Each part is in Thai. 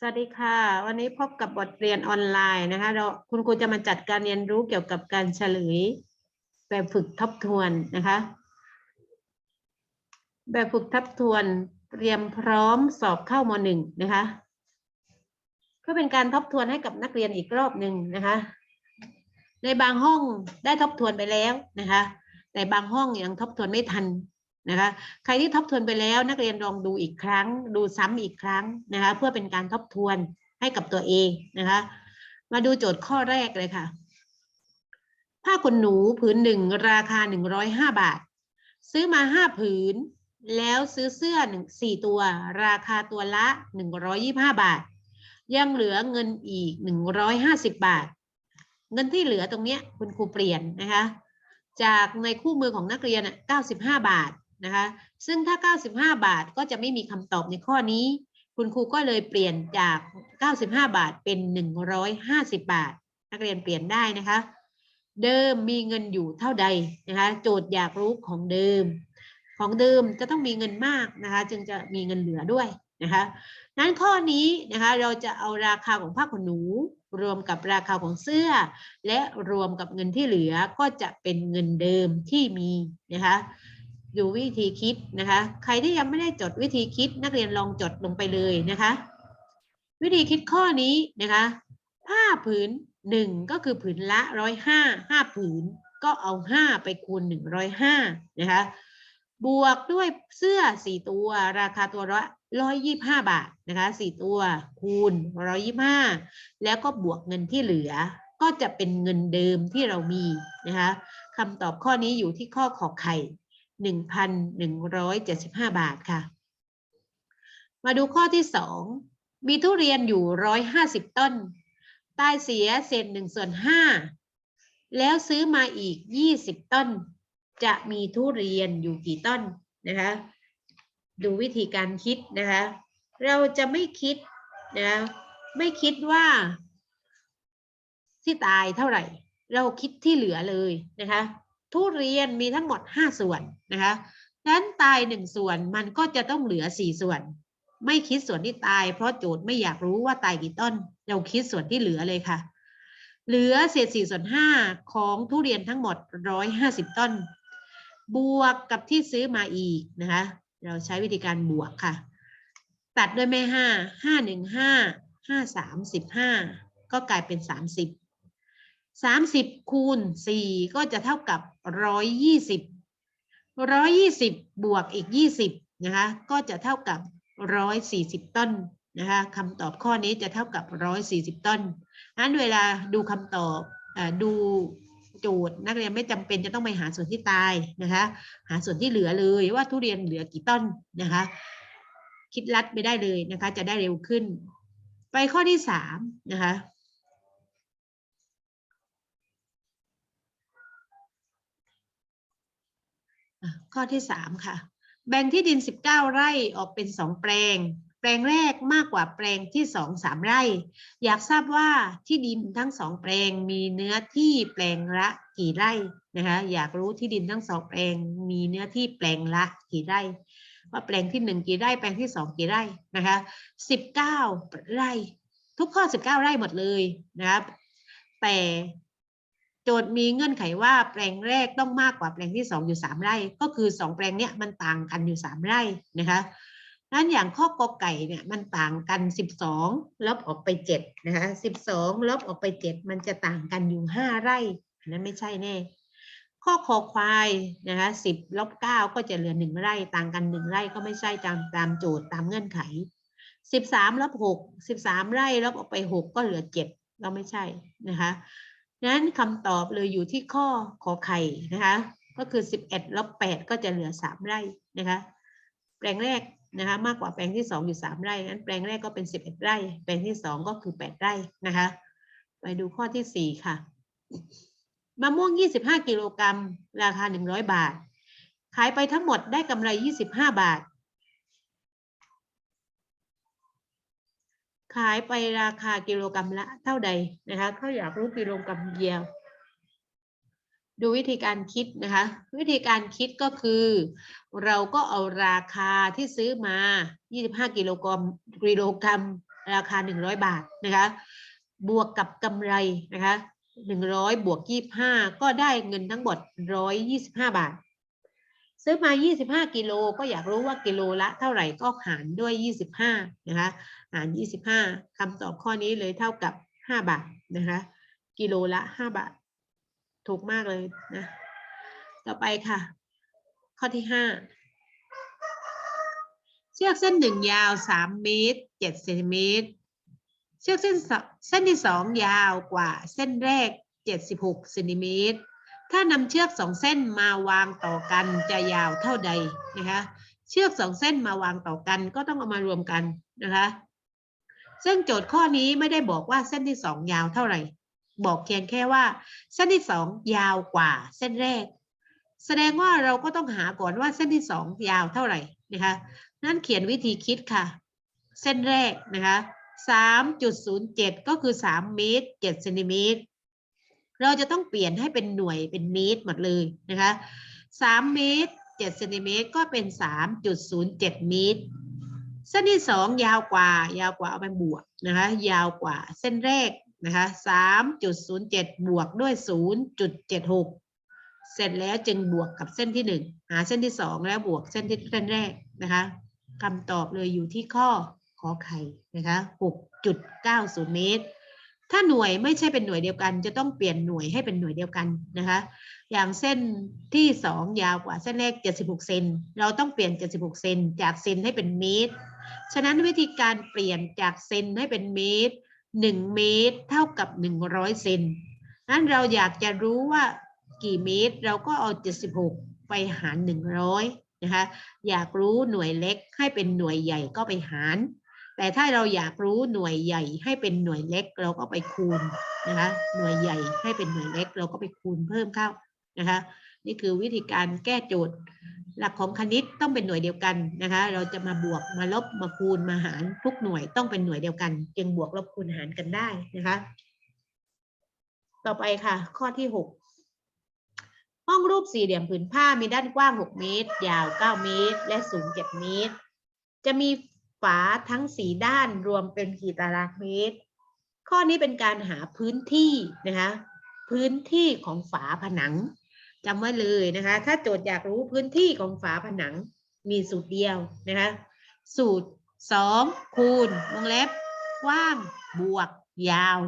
สวัสดีค่ะ วันนี้พบกับบทเรียนออนไลน์นะคะ เราคุณครูจะมาจัดการเรียนรู้เกี่ยวกับการเฉลย แบบฝึกทบทวนนะคะ แบบฝึกทบทวนเตรียมพร้อมสอบเข้ามหนึ่งนะคะเพื่อเป็นการทบทวนให้กับนักเรียนอีกรอบหนึ่งนะคะ ในบางห้องได้ทบทวนไปแล้วนะคะ แต่บางห้องยังทบทวนไม่ทัน นะคะใครที่ทบทวนไปแล้วนักเรียนลองดูอีกครั้ง ดูซ้ำอีกครั้งนะคะเพื่อเป็นการทบทวนให้กับตัวเองนะคะมาดูโจทย์ข้อแรกเลยค่ะ ผ้าขนหนูผืนหนึ่งราคาหนึ่งร้อยห้าบาท ซื้อมาห้าผืน แล้วซื้อเสื้อหนึ่งสี่ตัว ราคาตัวละหนึ่งร้อยยี่ห้าบาท ยังเหลือเงินอีกหนึ่งร้อยห้าสิบบาท เงินที่เหลือตรงนี้คุณครูเปลี่ยนนะคะ จากในคู่มือของนักเรียนอะ95 บาท นะคะ ซึ่งถ้า 95 บาทก็จะไม่มีคำตอบในข้อนี้ คุณครูก็เลยเปลี่ยนจาก 95 บาทเป็น 150 บาท นักเรียนเปลี่ยนได้นะคะ เดิมมีเงินอยู่เท่าใดนะคะ โจทย์อยากรู้ของเดิม ของเดิมจะต้องมีเงินมากนะคะ จึงจะมีเงินเหลือด้วยนะคะ นั้นข้อนี้นะคะเราจะเอาราคาของผ้าขนหนู รวมกับราคาของเสื้อ และรวมกับเงินที่เหลือก็จะเป็นเงินเดิมที่มีนะคะ ดูวิธีคิดนะคะ ใครที่ยังไม่ได้จดวิธีคิดนักเรียนลองจดลงไปเลยนะคะ วิธีคิดข้อนี้นะคะผ้าผืนหนึ่งก็คือผืนละร้อยห้าห้าผืนก็เอาห้าไปคูณหนึ่งร้อยห้านะคะ บวกด้วยเสื้อสี่ตัวราคาตัวละร้อยยี่ห้าบาทนะคะสี่ตัวคูณร้อยยี่ห้าแล้วก็บวกเงินที่เหลือ ก็จะเป็นเงินเดิมที่เรามีนะคะคำตอบข้อนี้อยู่ที่ข้อขอไข่ หนึ่งพันหนึ่งร้อยเจ็ดสิบห้าบาทค่ะ มาดูข้อที่สองมีทุเรียนอยู่ร้อยห้าสิบต้น ตายเสียเศษหนึ่งส่วนห้าแล้วซื้อมาอีกยี่สิบต้น จะมีทุเรียนอยู่กี่ต้นนะคะ ดูวิธีการคิดนะคะ เราจะไม่คิดนะไม่คิดว่า ที่ตายเท่าไหร่ เราคิดที่เหลือเลยนะคะ ทุเรียนมีทั้งหมดห้าส่วนนะคะนั้นตายหนึ่งส่วนมันก็จะต้องเหลือสี่ส่วน ไม่คิดส่วนที่ตาย เพราะโจทย์ไม่อยากรู้ว่าตายกี่ต้น เราคิดส่วนที่เหลือเลยค่ะ เหลือเศษสี่ส่วนห้าของทุเรียนทั้งหมดร้อยห้าสิบต้น บวกกับที่ซื้อมาอีกนะคะ เราใช้วิธีการบวกค่ะ ตัดด้วยแม่ห้าห้าหนึ่งห้าห้าสามสิบห้าก็กลายเป็นสามสิบสามสิบคูณสี่ก็จะเท่ากับ ร้อยยี่สิบร้อยยี่สิบบวกอีกยี่สิบนะคะก็จะเท่ากับร้อยสี่สิบต้นนะคะคำตอบข้อนี้จะเท่ากับร้อยสี่สิบต้นนั้นเวลาดูคำตอบอดูโจทย์นักเรียนไม่จำเป็นจะต้องไปหาส่วนที่ตายนะคะ หาส่วนที่เหลือเลยว่าทุเรียนเหลือกี่ต้นนะคะ คิดลัดไม่ได้เลยนะคะ จะได้เร็วขึ้น ไปข้อที่สามนะคะ อะ ข้อที่สามค่ะ แบ่งที่ดิน 19 ไร่ออกเป็นสองแปลง แปลงแรกมากกว่าแปลงที่สองสามไร่ อยากทราบว่าที่ดินทั้งสองแปลงมีเนื้อที่แปลงละกี่ไร่นะคะอยากรู้ที่ดินทั้งสองแปลงมีเนื้อที่แปลงละกี่ไร่ว่าแปลงที่หนึ่งกี่ไร่แปลงที่สองกี่ไร่นะคะสิบเก้าไร่ ทุกข้อสิบเก้าไร่หมดเลยนะครับแต่ โจทย์มีเงื่อนไขว่าแปลงแรกต้องมากกว่าแปลงที่สองอยู่สามไร่ ก็คือสองแปลงเนี้ยมันต่างกันอยู่สามไร่นะคะนั้นอย่างข้อกอไก่เนี่ยมันต่างกันสิบสองลบออกไปเจ็ดนะคะสิบสองลบออกไปเจ็ดมันจะต่างกันอยู่ห้าไร่อันนั้นไม่ใช่แน่ ข้อคอควายนะคะสิบลบเก้าก็จะเหลือหนึ่งไร่ ต่างกันหนึ่งไร่ก็ไม่ใช่ตามตามโจทย์ตามเงื่อนไขสิบสามลบหกสิบสามไร่ลบออกไปหกก็เหลือเจ็ดก็ไม่ใช่นะคะ นั้นคำตอบเลยอยู่ที่ข้อขอไข่นะคะ ก็คือสิบเอ็ดลบแปดก็จะเหลือสามไร่นะคะ แปลงแรกนะคะมากกว่าแปลงที่สองอยู่สามไร่นั้นแปลงแรกก็เป็นสิบเอ็ดไร่ แปลงที่สองก็คือแปดไร่นะคะ ไปดูข้อที่สี่ค่ะมะม่วง 25 กิโลกรัม ราคา 100 บาท ขายไปทั้งหมดได้กำไร 25 บาท ขายไปราคากิโลกรัมละเท่าใดนะคะเขาอยากรู้กิโลกรัมเดียว ดูวิธีการคิดนะคะ วิธีการคิดก็คือ เราก็เอาราคาที่ซื้อมา 25 กิโลกรัมกิโลกรัมราคา 100 บาทนะคะ บวกกับกำไรนะคะ 100 บวก 25 ก็ได้เงินทั้งหมด 125 บาทซื้อมา 25 กิโล ก็อยากรู้ว่ากิโลละเท่าไหร่ก็หารด้วย 25 นะคะาร25คำตอบข้อนี้เลยเท่ากับ 5 บาทนะคะ กิโลละ 5 บาท ถูกมากเลยนะ ต่อไปค่ะ ข้อที่ 5 เชือกเส้นหนึ่งยาว 3 เมตร7เซนติเมตร เชือกเส้นเส้นที่สองยาวกว่าเส้นแรก 76เซนติเมตร ถ้านำเชือกสองเส้นมาวางต่อกันจะยาวเท่าใดนะคะ เชือกสองเส้นมาวางต่อกันก็ต้องเอามารวมกันนะคะ ซึ่งโจทย์ข้อนี้ไม่ได้บอกว่าเส้นที่สองยาวเท่าไหร่ บอกเพียงแค่ว่า เส้นที่สองยาวกว่าเส้นแรก แสดงว่าเราก็ต้องหาก่อนว่าเส้นที่สองยาวเท่าไหร่นะคะ นั่นเขียนวิธีคิดค่ะ เส้นแรกนะคะ3.07 ก็คือ 3 เมตร7เซนติเมตร เราจะต้องเปลี่ยนให้เป็นหน่วยเป็นเมตรหมดเลยนะคะ 3 เมตร7เซนติเมตรก็เป็น 3.07 เมตร เส้นที่2ยาวกว่า ยาวกว่าเอาไปบวกนะคะยาวกว่าเส้นแรกนะคะ3.07บวกด้วย0.76เจ็ดหกเสร็จแล้วจึงบวกกับเส้นที่1หาเส้นที่2แล้วบวกเส้นที่เส้นแรกนะคะคำตอบเลยอยู่ที่ข้อขอไข่นะคะ6.90เมตร ถ้าหน่วยไม่ใช่เป็นหน่วยเดียวกัน จะต้องเปลี่ยนหน่วยให้เป็นหน่วยเดียวกันนะคะ อย่างเส้นที่2ยาวกว่าเส้นแรก 76 เซน เราต้องเปลี่ยน 76 เซนจากเซนให้เป็นเมตร ฉะนั้นวิธีการเปลี่ยนจากเซนให้เป็นเมตร 1 เมตร เท่ากับ 100 เซน นั้นเราอยากจะรู้ว่ากี่เมตร เราก็เอา 76 ไปหาร 100 นะคะ อยากรู้หน่วยเล็กให้เป็นหน่วยใหญ่ก็ไปหาร แต่ถ้าเราอยากรู้หน่วยใหญ่ให้เป็นหน่วยเล็กเราก็ไปคูณนะคะ หน่วยใหญ่ให้เป็นหน่วยเล็กเราก็ไปคูณเพิ่มเข้า นะคะนี่คือวิธีการแก้โจทย์ หลักของคณิตต้องเป็นหน่วยเดียวกันนะคะเราจะมาบวกมาลบมาคูณมาหารทุกหน่วยต้องเป็นหน่วยเดียวกัน จึงบวกลบคูณหารกันได้นะคะ ต่อไปค่ะ ข้อที่หกห้องรูปสี่เหลี่ยมผืนผ้ามีด้านกว้าง 6 เมตร ยาว 9 เมตร และสูง 7 เมตร จะมีฝาทั้งสีด้านรวมเป็นกี่ตารางเมตร ข้อนี้เป็นการหาพื้นที่นะคะ พื้นที่ของฝาผนัง จำไว้เลยนะคะ ถ้าโจทย์อยากรู้พื้นที่ของฝาผนังมีสูตรเดียวนะคะ สูตร 2 คูณวงเล็บกว้างบวก ยาว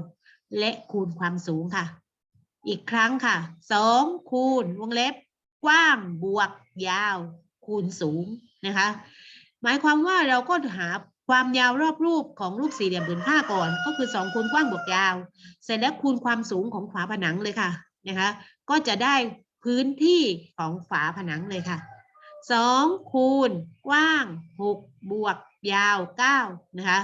และคูณความสูงค่ะ อีกครั้งค่ะสองคูณวงเล็บกว้างบวก ยาว คูณสูงนะคะ หมายความว่าเราก็หาความยาวรอบรูปของรูปสี่เหลี่ยมผืนผ้าก่อน ก็คือสองคูณกว้างบวกยาว เสร็จแล้วคูณความสูงของฝาผนังเลยค่ะนะคะ ก็จะได้ พื้นที่ของฝาผนังเลยค่ะสองคูณกว้างหกบวกยาวเก้านะคะ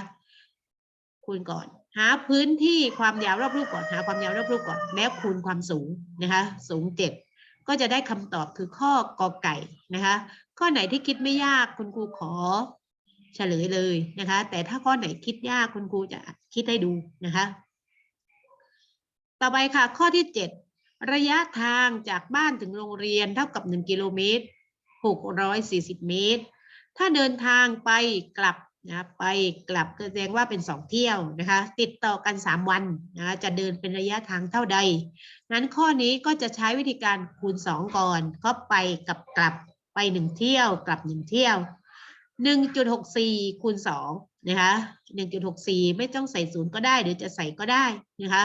คูณก่อน หาพื้นที่ความยาวรอบรูปก่อนหาความยาวรอบรูปก่อน แล้วคูณความสูงนะคะ สูงเจ็ดก็จะได้คำตอบคือข้อกอไก่นะคะ ข้อไหนที่คิดไม่ยากคุณครูขอเฉลยเลยนะคะ แต่ถ้าข้อไหนคิดยากคุณครูจะคิดให้ดูนะคะ ต่อไปค่ะข้อที่เจ็ด ระยะทางจากบ้านถึงโรงเรียนเท่ากับ 1 กิโลเมตร 640 เมตร ถ้าเดินทางไปกลับนะไปกลับก็แสดงว่าเป็น 2 เที่ยวนะคะติดต่อกัน 3 วันนะจะเดินเป็นระยะทางเท่าใด นั้นข้อนี้ก็จะใช้วิธีการคูณ 2 ก่อน ก็ไปกับกลับไป 1 เที่ยวกลับ 1 เที่ยว 1.64คูณ2นะคะ1.64 ไม่ต้องใส่ศูนย์ก็ได้หรือจะใส่ก็ได้นะคะ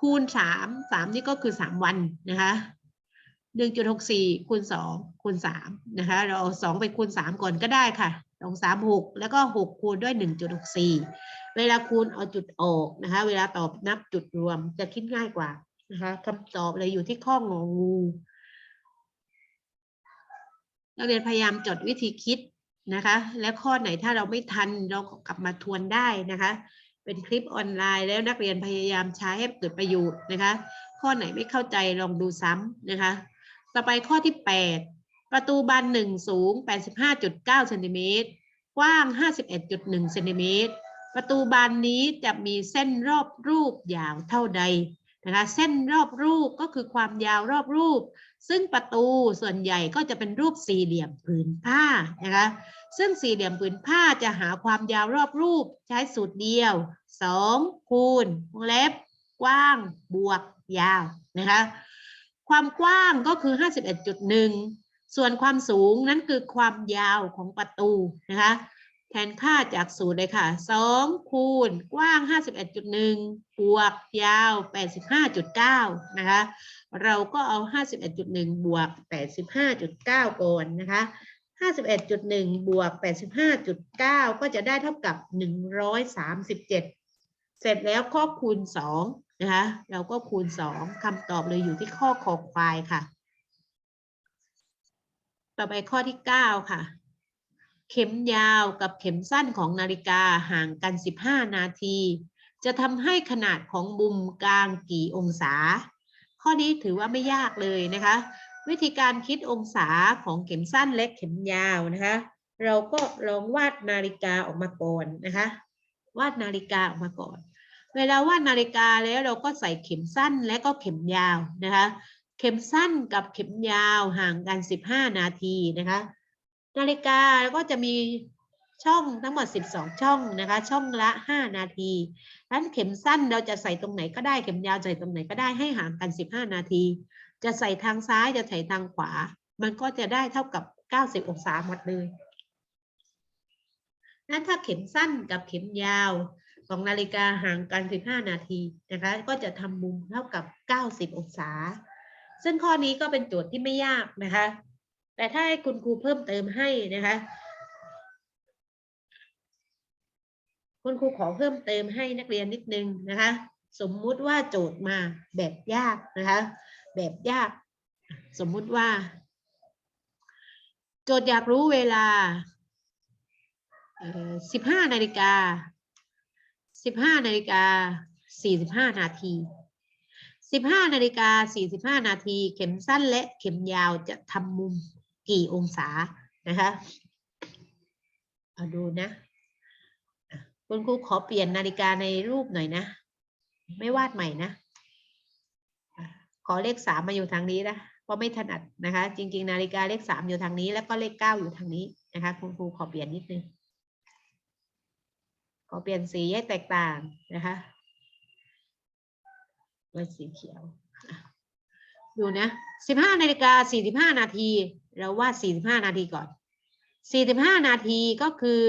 คูณ3 3นี่ก็คือ3วันนะคะ1.64คูณ2คูณ3นะคะ เราเอา2ไปคูณ3ก่อนก็ได้ค่ะสองสามหกแล้วก็6คูณด้วย1.64เวลาคูณเอาจุดออกนะคะ เวลาตอบนับจุดรวมจะคิดง่ายกว่านะคะคำตอบเลยอยู่ที่ข้ององูนักเรียนพยายามจดวิธีคิดนะคะ และข้อไหนถ้าเราไม่ทันเรากลับมาทวนได้นะคะ เป็นคลิปออนไลน์ แล้วนักเรียนพยายามใช้ให้เกิดประโยชน์นะคะ ข้อไหนไม่เข้าใจลองดูซ้ำนะคะ ต่อไปข้อที่ 8 ประตูบานหนึ่งสูง 85.9เซนติเมตรกว้าง 51.1เซนติเมตรประตูบานนี้จะมีเส้นรอบรูปยาวเท่าใดนะคะเส้นรอบรูปก็คือความยาวรอบรูป ซึ่งประตูส่วนใหญ่ก็จะเป็นรูปสี่เหลี่ยมผืนผ้านะคะซึ่งสี่เหลี่ยมผืนผ้าจะหาความยาวรอบรูปใช้สูตรเดียว 2คูณวงเล็บ กว้างบวกยาวนะคะความกว้างก็คือ 51.1 ส่วนความสูงนั้นคือความยาวของประตูนะคะแทนค่าจากสูตรเลยค่ะ 2 คูณกว้าง 51.1 บวกยาว 85.9 นะคะ เราก็เอา 51.1 บวก 85.9 ก่อนนะคะ 51.1 บวก 85.9 ก็จะได้เท่ากับ 137 เสร็จแล้วข้อคูณ2นะคะเราก็คูณ 2คำตอบเลยอยู่ที่ข้อคอควายค่ะ ต่อไปข้อที่ 9 ค่ะ เข็มยาวกับเข็มสั้นของนาฬิกาห่างกัน 15 นาที จะทำให้ขนาดของมุมกลางกี่องศา ข้อนี้ถือว่าไม่ยากเลยนะคะ วิธีการคิดองศาของเข็มสั้นและเข็มยาวนะคะ เราก็ลองวาดนาฬิกาออกมาก่อนนะคะ วาดนาฬิกาออกมาก่อน เวลาวาดนาฬิกาแล้วเราก็ใส่เข็มสั้นและก็เข็มยาวนะคะ เข็มสั้นกับเข็มยาวห่างกัน 15 นาทีนะคะ นาฬิกาก็จะมีช่องทั้งหมด 12 ช่องนะคะ ช่องละ 5 นาทีนั้นเข็มสั้นเราจะใส่ตรงไหนก็ได้ เข็มยาวใส่ตรงไหนก็ได้ให้ห่างกัน 15 นาที จะใส่ทางซ้ายจะใส่ทางขวา มันก็จะได้เท่ากับ 90 องศาหมดเลย นั้นถ้าเข็มสั้นกับเข็มยาวของนาฬิกาห่างกัน 15 นาทีนะคะ ก็จะทำมุมเท่ากับ 90 องศา ซึ่งข้อนี้ก็เป็นโจทย์ที่ไม่ยากนะคะ แต่ถ้าให้คุณครูเพิ่มเติมให้นะคะ คุณครูขอเพิ่มเติมให้นักเรียนนิดนึงนะคะ สมมุติว่าโจทย์มาแบบยากนะคะ แบบยาก สมมุติว่า โจทย์อยากรู้เวลา สิบห้านาฬิกาสิบห้านาฬิกาสี่สิบห้านาทีสิบห้านาฬิกาสี่สิบห้านาที เข็มสั้นและเข็มยาวจะทำมุมกี่องศานะคะเอาดูนะ คุณครูขอเปลี่ยนนาฬิกาในรูปหน่อยนะ ไม่วาดใหม่นะอะขอเลขสามมาอยู่ทางนี้นะเพราะไม่ถนัดนะคะ จริง ๆ นาฬิกาเลขสามอยู่ทางนี้ แล้วก็เลขเก้าอยู่ทางนี้นะคะ คุณครูขอเปลี่ยนนิดนึง ขอเปลี่ยนสีให้แตกต่างนะคะเป็นสีเขียว ดูนะสิบห้านาฬิกาสี่สิบห้านาที เราวาดสี่สิบห้านาทีก่อนสี่สิบห้านาทีก็คือ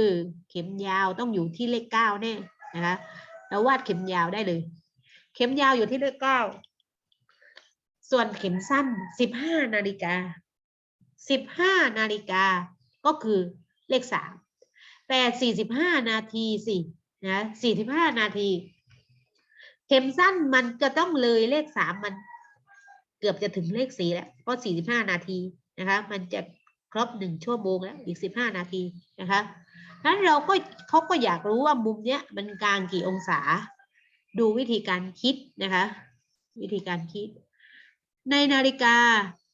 เข็มยาวต้องอยู่ที่เลขเก้าแน่นะคะเราวาดเข็มยาวได้เลย เข็มยาวอยู่ที่เลขเก้าส่วนเข็มสั้นสิบห้านาฬิกาสิบห้านาฬิกาก็คือเลขสาม แต่45นาทีสินะ45นาที เข็มสั้นมันจะต้องเลยเลข3มันเกือบจะถึงเลข4แล้วเพราะ45นาทีนะคะ มันจะครบ1ชั่วโมงแล้วอีก15นาทีนะคะนั้นเราก็เขาก็อยากรู้ว่ามุมเนี้ยมันกลางกี่องศา ดูวิธีการคิดนะคะ วิธีการคิด ในนาฬิกา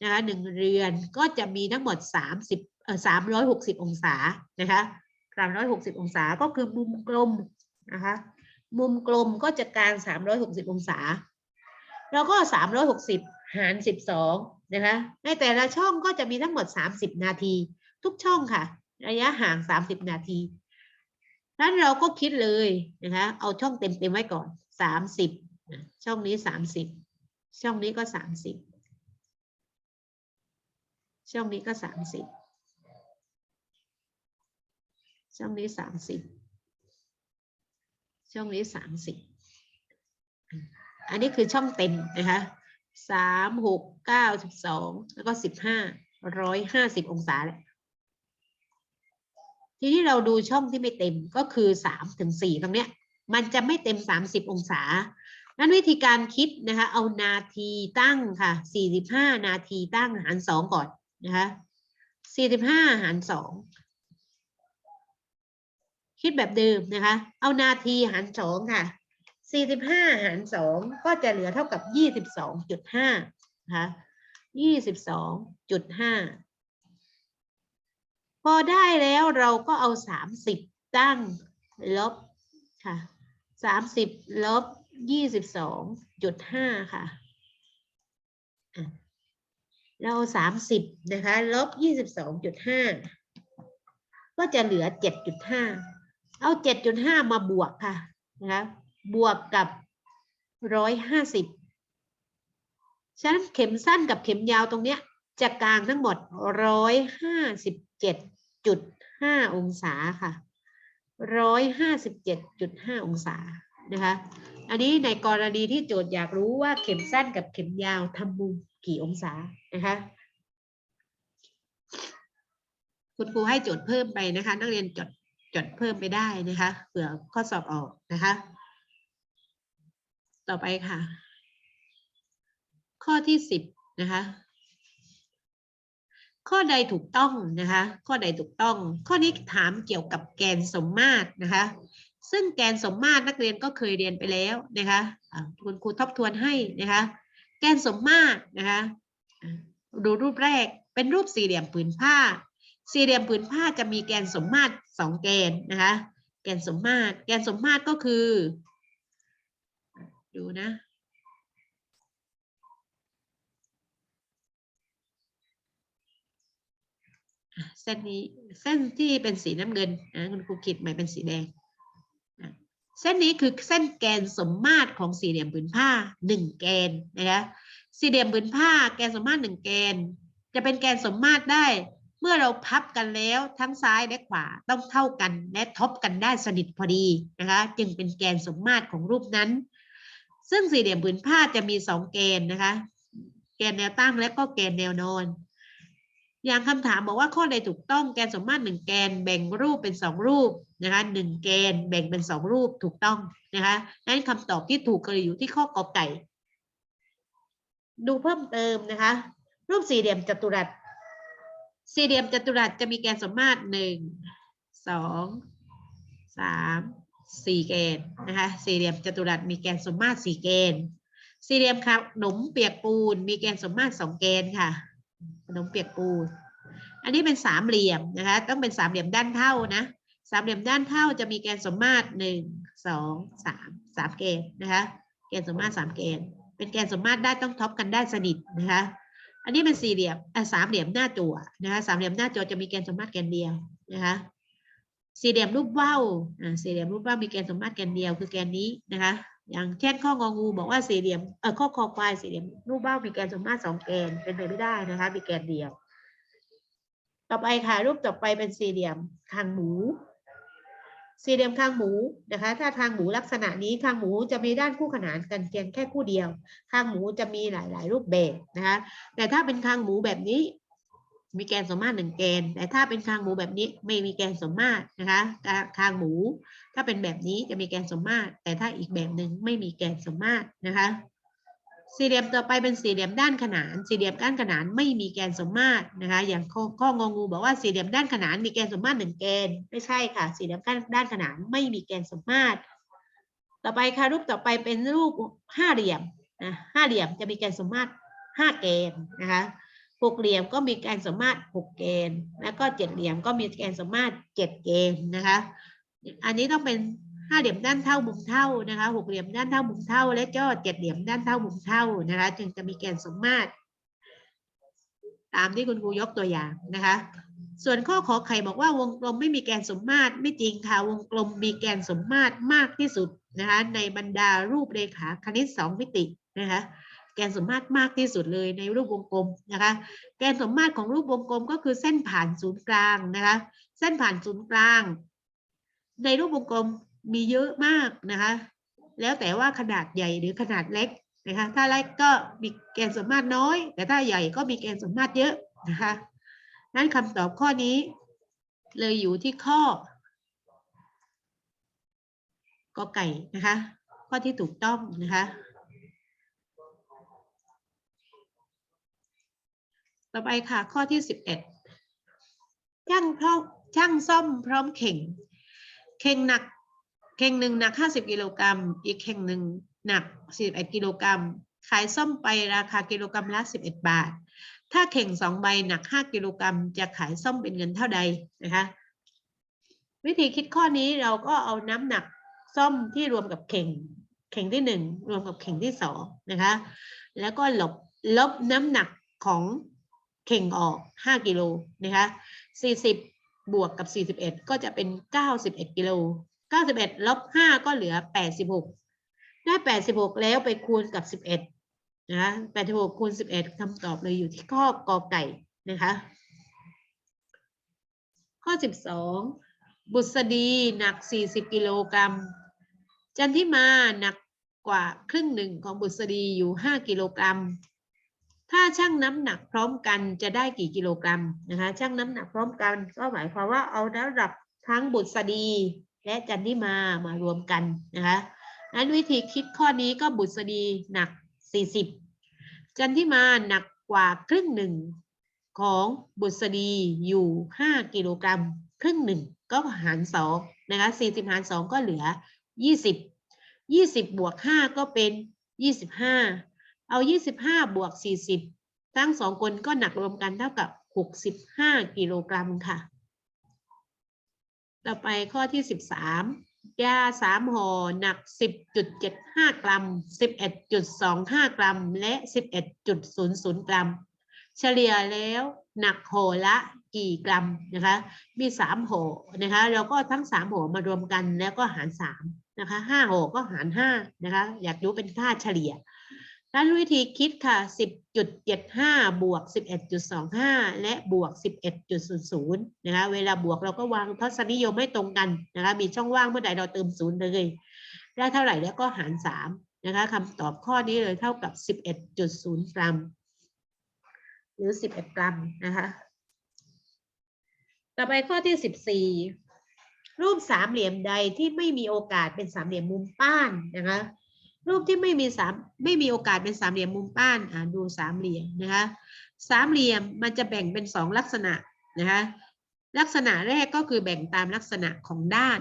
นะคะหนึ่งเรือนก็จะมีทั้งหมด30เอ่อ360องศานะคะ 360 องศาก็คือมุมกลมนะคะมุมกลมก็จะกลาง 360 องศา แล้วก็ 360 หาร 12 นะคะ ในแต่ละช่องก็จะมีทั้งหมด 30 นาที ทุกช่องค่ะ ระยะห่าง 30 นาทีนั้นเราก็คิดเลยนะคะ เอาช่องเต็มๆไว้ก่อน 30 ช่องนี้ 30 ช่องนี้ก็ 30 ช่องนี้ก็ 30 ช่องนี้สามสิบช่องนี้สามสิบอันนี้คือช่องเต็มนะคะสามหกเก้าสิบสองแล้วก็สิบห้าร้อยห้าสิบองศาแหละทีนี้เราดูช่องที่ไม่เต็มก็คือสามถึงสี่ตรงเนี้ย มันจะไม่เต็มสามสิบองศา นั้นวิธีการคิดนะคะ เอานาทีตั้งค่ะสี่สิบห้านาทีตั้งหารสองก่อนนะคะสี่สิบห้าหารสอง คิดแบบเดิมนะคะ เอานาทีหารสองค่ะสี่สิบห้าหารสองก็จะเหลือเท่ากับยี่สิบสองจุดห้านะคะยี่สิบสองจุดห้าพอได้แล้วเราก็เอาสามสิบตั้งลบค่ะสามสิบลบยี่สิบสองจุดห้าค่ะเราสามสิบนะคะ ลบยี่สิบสองจุดห้าก็จะเหลือเจ็ดจุดห้า เอาเจ็ดจุดห้ามาบวกค่ะนะคะบวกกับร้อยห้าสิบฉะนั้นเข็มสั้นกับเข็มยาวตรงเนี้ยจะกลางทั้งหมดร้อยห้าสิบเจ็ดจุดห้าองศาค่ะร้อยห้าสิบเจ็ดจุดห้าองศานะคะ อันนี้ในกรณีที่โจทย์อยากรู้ว่าเข็มสั้นกับเข็มยาวทำมุมกี่องศานะคะ คุณครูให้โจทย์เพิ่มไปนะคะ นักเรียนจด จดเพิ่มไปได้นะคะเผื่อข้อสอบออกนะคะ ต่อไปค่ะ ข้อที่สิบนะคะ ข้อใดถูกต้องนะคะ ข้อใดถูกต้อง ข้อนี้ถามเกี่ยวกับแกนสมมาตรนะคะ ซึ่งแกนสมมาตรนักเรียนก็เคยเรียนไปแล้วนะคะคุณครูทบทวนให้นะคะ แกนสมมาตรนะคะดูรูปแรกเป็นรูปสี่เหลี่ยมผืนผ้า สี่เหลี่ยมผืนผ้าจะมีแกนสมมาตรสองแกนนะคะ แกนสมมาตร แกนสมมาตรก็คือ ดูนะ เส้นนี้เส้นที่เป็นสีน้ำเงินนะคุณครูขีดใหม่เป็นสีแดงเส้นนี้คือเส้นแกนสมมาตรของสี่เหลี่ยมผืนผ้าหนึ่งแกนนะคะสี่เหลี่ยมผืนผ้าแกนสมมาตรหนึ่งแกน จะเป็นแกนสมมาตรได้ เมื่อเราพับกันแล้วทั้งซ้ายและขวาต้องเท่ากันและทบกันได้สนิทพอดีนะคะ จึงเป็นแกนสมมาตรของรูปนั้น ซึ่งสี่เหลี่ยมผืนผ้าจะมีสองแกนนะคะ แกนแนวตั้งและก็แกนแนวนอน อย่างคำถามบอกว่าข้อใดถูกต้องแกนสมมาตรหนึ่งแกนแบ่งรูปเป็นสองรูปนะคะหนึ่งแกนแบ่งเป็นสองรูปถูกต้องนะคะนั้นคำตอบที่ถูกก็อยู่ที่ข้อกอไก่ ดูเพิ่มเติมนะคะ รูปสี่เหลี่ยมจัตุรัส สี่เหลี่ยมจัตุรัสจะมีแกนสมมาตรหนึ่งสองสามสี่แกนนะคะสี่เหลี่ยมจัตุรัสมีแกนสมมาตรสี่แกน สี่เหลี่ยมครับขนมเปียกปูน มีแกนสมมาตรสองแกนค่ะขนมเปียกปูน อันนี้เป็นสามเหลี่ยมนะคะต้องเป็นสามเหลี่ยมด้านเท่านะสามเหลี่ยมด้านเท่าจะมีแกนสมมาตรหนึ่งสองสามสามแกนนะคะแกนสมมาตรสามแกน เป็นแกนสมมาตรได้ต้องท็อปกันได้สนิทนะคะ อันนี้เป็นสี่เหลี่ยมสามเหลี่ยมหน้าจั่วนะคะสามเหลี่ยมหน้าจั่วจะมีแกนสมมาตรแกนเดียวนะคะสี่เหลี่ยมรูปว่าวสี่เหลี่ยมรูปว่าวมีแกนสมมาตรแกนเดียวคือแกนนี้นะคะ อย่างเช่นข้ององูบอกว่าสี่เหลี่ยมเออข้อคอควายสี่เหลี่ยมรูปว่าวมีแกนสมมาตรสองแกนเป็นไปไม่ได้นะคะมีแกนเดียว ต่อไปค่ะรูปต่อไปเป็นสี่เหลี่ยมคางหมู สี่เหลี่ยมคางหมูนะคะ ถ้าคางหมูลักษณะนี้คางหมูจะมีด้านคู่ขนานกันเพียงแค่คู่เดียวคางหมูจะมีหลาย ๆ รูปแบบนะคะ แต่ถ้าเป็นคางหมูแบบนี้ มีแกนสมมาตรหนึ่งแกน แต่ถ้าเป็นคางหมูแบบนี้ไม่มีแกนสมมาตรนะคะคางหมู ถ้าเป็นแบบนี้จะมีแกนสมมาตรแต่ถ้าอีกแบบหนึ่งไม่มีแกนสมมาตรนะคะ สี่เหลี่ยมต่อไปเป็นสี่เหลี่ยมด้านขนาน สี่เหลี่ยมด้านขนานไม่มีแกนสมมาตรนะคะ อย่างข้อข้ององูบอกว่าสี่เหลี่ยมด้านขนานมีแกนสมมาตรหนึ่งแกน ไม่ใช่ค่ะ สี่เหลี่ยมด้านด้านขนานไม่มีแกนสมมาตร ต่อไปค่ะรูปต่อไปเป็นรูปห้าเหลี่ยมนะห้าเหลี่ยมจะมีแกนสมมาตรห้าแกนนะคะหกเหลี่ยมก็มีแกนสมมาตรหกแกน แล้วก็เจ็ดเหลี่ยมก็มีแกนสมมาตรเจ็ดแกนนะคะ อันนี้ต้องเป็น ห้าเหลี่ยมด้านเท่ามุมเท่านะคะหกเหลี่ยมด้านเท่ามุมเท่า และก็เจ็ดเหลี่ยมด้านเท่ามุมเท่านะคะ จึงจะมีแกนสมมาตร ตามที่คุณครูยกตัวอย่างนะคะ ส่วนข้อขอไข่บอกว่าวงกลมไม่มีแกนสมมาตรไม่จริงค่ะวงกลมมีแกนสมมาตรมากที่สุดนะคะในบรรดารูปเรขาคณิตสองมิตินะคะแกนสมมาตรมากที่สุดเลยในรูปวงกลมนะคะ แกนสมมาตรของรูปวงกลมก็คือเส้นผ่านศูนย์กลางนะคะ เส้นผ่านศูนย์กลาง ในรูปวงกลม มีเยอะมากนะคะแล้วแต่ว่าขนาดใหญ่หรือขนาดเล็กนะคะถ้าเล็กก็มีแกนสมมาตรน้อย แต่ถ้าใหญ่ก็มีแกนสมมาตรเยอะนะคะนั้นคำตอบข้อนี้ เลยอยู่ที่ข้อกอไก่นะคะ ข้อที่ถูกต้องนะคะต่อไปค่ะข้อที่สิบเอ็ดช่างพร้อมช่างซ่อมพร้อมเข่ง เข่งหนัก เข่งหนึ่งหนักห้าสิบกิโลกรัม อีกเข่งหนึ่งหนักสิบเอ็ดกิโลกรัม ขายซ่อมไปราคากิโลกรัมละสิบเอ็ดบาท ถ้าเข่งสองใบหนักห้ากิโลกรัม จะขายซ่อมเป็นเงินเท่าใดนะคะ วิธีคิดข้อนี้เราก็เอาน้ำหนักซ่อมที่รวมกับเข่งเข่งที่หนึ่งรวมกับเข่งที่สองนะคะ แล้วก็ลบลบน้ำหนักของเข่งออกห้ากิโลนะคะสี่สิบบวกกับสี่สิบเอ็ดก็จะเป็นเก้าสิบเอ็ดกิโล เก้าสิบเอ็ดลบห้าก็เหลือแปดสิบหกได้แปดสิบหกแล้วไปคูณกับสิบเอ็ดนะแปดสิบหกคูณสิบเอ็ดคำตอบเลยอยู่ที่ข้อกอไก่นะคะ ข้อสิบสองบุษดีหนักสี่สิบกิโลกรัม จันทิมาหนักกว่าครึ่งหนึ่งของบุษดีอยู่ห้ากิโลกรัมถ้าชั่งน้ำหนักพร้อมกันจะได้กี่กิโลกรัมนะคะชั่งน้ำหนักพร้อมกัน ก็หมายความว่าเอาระดับทั้งบุษดี และจันทิมามารวมกันนะคะนั้นวิธีคิดข้อนี้ก็บุษดีหนัก 40 จันทิมาหนักกว่าครึ่งหนึ่งของบุษดีอยู่ 5 กิโลกรัม ครึ่งหนึ่งก็หาร2นะคะ40 หาร 2 ก็เหลือ 20 20 บวก 5 ก็เป็น 25 เอา 25 บวก 40 ทั้งสองคนก็หนักรวมกันเท่ากับ 65 กิโลกรัมค่ะ ต่อไปข้อที่ 13 ยาสามห่อหนัก 10.75 กรัม 11.25 กรัม และ 11.00 กรัม เฉลี่ยแล้วหนักห่อละกี่กรัมนะคะ มี 3ห่อนะคะเราก็ทั้ง 3ห่อมารวมกันแล้วก็หาร 3 นะคะ5ห่อก็หาร 5 นะคะ อยากรู้เป็นค่าเฉลี่ย ด้านวิธีคิดค่ะ 10.75 บวก 11.25 และบวก 11.00 นะคะ เวลาบวกเราก็วางทศนิยมให้ตรงกันนะคะ มีช่องว่างเมื่อใดเราเติมศูนย์เลย ได้เท่าไหร่แล้วก็หาร 3 นะคะคำตอบข้อนี้เลยเท่ากับ 11.0 กรัม หรือ 11 กรัมนะคะ ต่อไปข้อที่ 14 รูปสามเหลี่ยมใดที่ไม่มีโอกาสเป็นสามเหลี่ยมมุมป้านนะคะ รูปที่ไม่มีสามไม่มีโอกาสเป็นสามเหลี่ยมมุมป้านอ่าดูสามเหลี่ยมนะคะสามเหลี่ยมมันจะแบ่งเป็นสองลักษณะนะคะลักษณะแรกก็คือแบ่งตามลักษณะของด้าน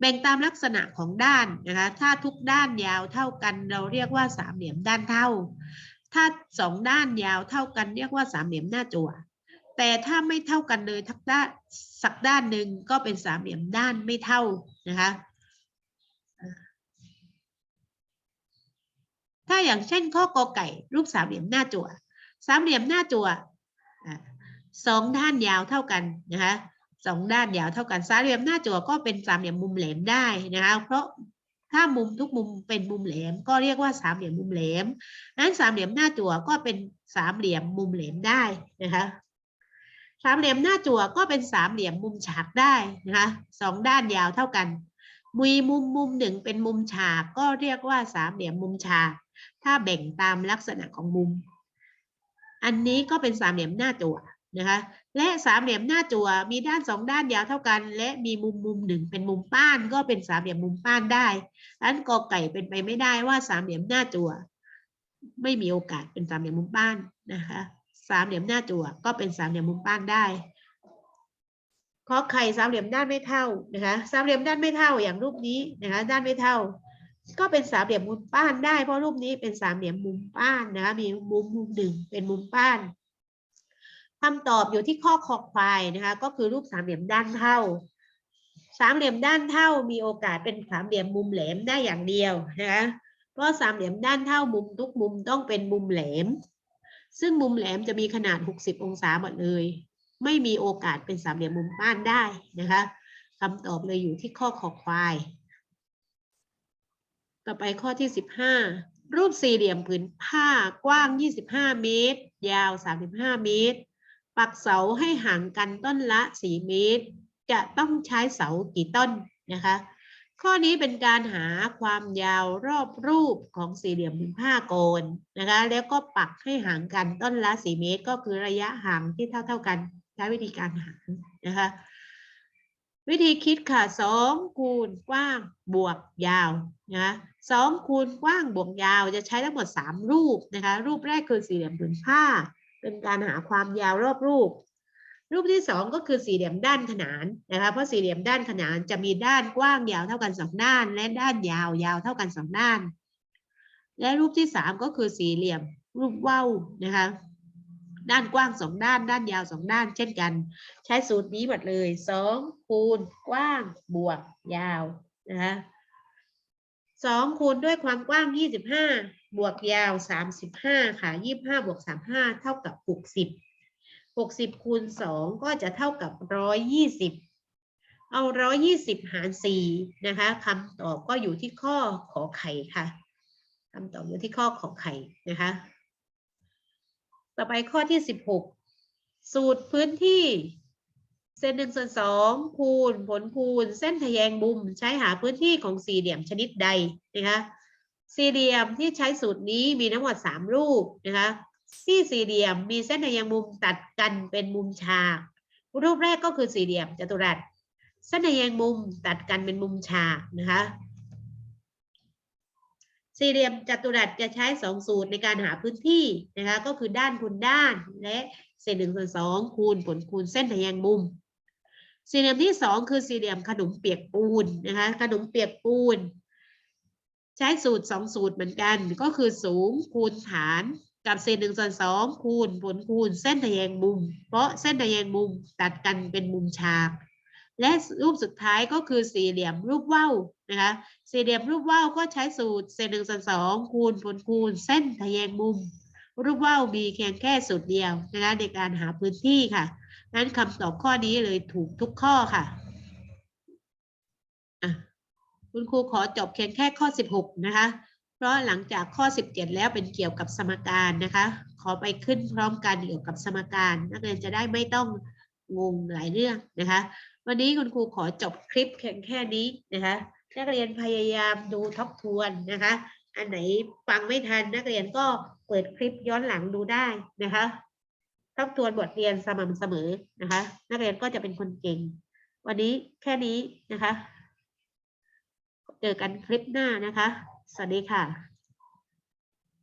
แบ่งตามลักษณะของด้านนะคะถ้าทุกด้านยาวเท่ากันเราเรียกว่าสามเหลี่ยมด้านเท่า ถ้าสองด้านยาวเท่ากันเรียกว่าสามเหลี่ยมหน้าจั่วแต่ถ้าไม่เท่ากันเลยทักด้านสักด้านหนึ่งก็เป็นสามเหลี่ยมด้านไม่เท่านะคะ ถ้าอย่างเช่นข้อกอไก่ รูปสามเหลี่ยมหน้าจั่ว สามเหลี่ยมหน้าจั่วอะสองด้านยาวเท่ากันนะคะสองด้านยาวเท่ากันสามเหลี่ยมหน้าจั่วก็เป็นสามเหลี่ยมมุมแหลมได้นะคะเพราะถ้ามุมทุกมุมเป็นมุมแหลม ก็เรียกว่าสามเหลี่ยมมุมแหลมนั้นสามเหลี่ยมหน้าจั่วก็เป็นสามเหลี่ยมมุมแหลมได้นะคะสามเหลี่ยมหน้าจั่วก็เป็นสามเหลี่ยมมุมฉากได้นะคะสองด้านยาวเท่ากันมีมุมมุมหนึ่งเป็นมุมฉากก็เรียกว่าสามเหลี่ยมมุมฉาก ถ้าแบ่งตามลักษณะของมุม อันนี้ก็เป็นสามเหลี่ยมหน้าจั่วนะคะและสามเหลี่ยมหน้าจั่วมีด้านสองด้านยาวเท่ากัน และมีมุมมุมหนึ่งเป็นมุมป้านก็เป็นสามเหลี่ยมมุมป้านได้อันกอไก่เป็นไปไม่ได้ว่าสามเหลี่ยมหน้าจั่วไม่มีโอกาสเป็นสามเหลี่ยมมุมป้านนะคะสามเหลี่ยมหน้าจั่วก็เป็นสามเหลี่ยมมุมป้านได้ขอไข่สามเหลี่ยมด้านไม่เท่านะคะสามเหลี่ยมด้านไม่เท่าอย่างรูปนี้นะคะด้านไม่เท่า ก็เป็นสามเหลี่ยมมุมป้านได้เพราะรูปนี้เป็นสามเหลี่ยมมุมป้านนะคะมีมุมมุมหนึ่งเป็นมุมป้านคำตอบอยู่ที่ข้อคอควายนะคะก็คือรูปสามเหลี่ยมด้านเท่า สามเหลี่ยมด้านเท่ามีโอกาสเป็นสามเหลี่ยมมุมแหลมได้อย่างเดียวนะคะเพราะสามเหลี่ยมด้านเท่ามุมทุกมุมต้องเป็นมุมแหลม ซึ่งมุมแหลมจะมีขนาด 60 องศาหมดเลย ไม่มีโอกาสเป็นสามเหลี่ยมมุมป้านได้นะคะคำตอบเลยอยู่ที่ข้อคอควาย ต่อไปข้อที่ 15 รูปสี่เหลี่ยมผืนผ้ากว้าง 25 เมตร ยาว 35 เมตร ปักเสาให้ห่างกันต้นละ 4 เมตร จะต้องใช้เสากี่ต้นนะคะ ข้อนี้เป็นการหาความยาวรอบรูปของสี่เหลี่ยมผืนผ้าโกนนะคะ แล้วก็ปักให้ห่างกันต้นละ 4 เมตร ก็คือระยะห่างที่เท่าเท่าๆกัน ใช้วิธีการหารนะคะ วิธีคิดค่ะสองคูณกว้างบวกยาวนะสองคูณกว้างบวกยาวจะใช้ทั้งหมดสามรูปนะคะรูปแรกคือสี่เหลี่ยมผืนผ้า เป็นการหาความยาวรอบรูป รูปที่สองก็คือสี่เหลี่ยมด้านขนานนะคะเพราะสี่เหลี่ยมด้านขนานจะมีด้านกว้างยาวเท่ากันสองด้าน และด้านยาวยาวเท่ากันสองด้าน และรูปที่สามก็คือสี่เหลี่ยมรูปว่าวนะคะ ด้านกว้างสองด้าน ด้านยาวสองด้าน เช่นกัน ใช้สูตรนี้หมดเลยสองคูณกว้างบวกยาวนะคะสองคูณด้วยความกว้างยี่สิบห้าบวกยาวสามสิบห้าค่ะยี่สิบห้าบวกสามห้าเท่ากับหกสิบหกสิบคูณสองก็จะเท่ากับร้อยยี่สิบเอาร้อยยี่สิบหารสี่นะคะคำตอบก็อยู่ที่ข้อขอไข่ค่ะคำตอบอยู่ที่ข้อขอไข่นะคะ ต่อไปข้อที่สิบหกสูตรพื้นที่เศษหนึ่งส่วนสองคูณผลคูณเส้นทะแยงมุมใช้หาพื้นที่ของสี่เหลี่ยมชนิดใดนะคะสี่เหลี่ยมที่ใช้สูตรนี้มีทั้งหมดสามรูปนะคะที่สี่เหลี่ยมมีเส้นทะแยงมุมตัดกันเป็นมุมฉากรูปแรกก็คือสี่เหลี่ยมจัตุรัสเส้นทะแยงมุมตัดกันเป็นมุมฉากนะคะ สี่เหลี่ยมจัตุรัสจะใช้สองสูตรในการหาพื้นที่นะคะก็คือด้านคูณด้านและเศษหนึ่งส่วนสองคูณผลคูณเส้นทะแยงมุม สี่เหลี่ยมที่สองคือสี่เหลี่ยมขนมเปียกปูนนะคะขนมเปียกปูน ใช้สูตรสองสูตรเหมือนกัน ก็คือสูงคูณฐานกับเศษหนึ่งส่วนสองคูณผลคูณเส้นทะแยงมุม เพราะเส้นทะแยงมุมตัดกันเป็นมุมฉาก และรูปสุดท้ายก็คือสี่เหลี่ยมรูปว่าวนะคะ สี่เหลี่ยมรูปว่าวก็ใช้สูตรเศษหนึ่งส่วนสองคูณผลคูณ เส้นทะแยงมุม รูปว่าวมีเพียงแค่สูตรเดียวนะคะในการหาพื้นที่ค่ะนั้นคำตอบข้อนี้เลยถูกทุกข้อค่ะะคุณครูขอจบเพียงแค่ข้อ 16 นะคะ เพราะหลังจากข้อ 17 แล้วเป็นเกี่ยวกับสมการนะคะ ขอไปขึ้นพร้อมกันเกี่ยวกับสมการ นักเรียนจะได้ไม่ต้องงงหลายเรื่องนะคะ วันนี้คุณครูขอจบคลิปเพียงแค่นี้นะคะนักเรียนพยายามดูทบทวนนะคะ อันไหนฟังไม่ทันนักเรียนก็เปิดคลิปย้อนหลังดูได้นะคะทบทวนบทเรียนสม่ำเสมอนะคะ นักเรียนก็จะเป็นคนเก่ง วันนี้แค่นี้นะคะ เจอกันคลิปหน้านะคะ สวัสดีค่ะ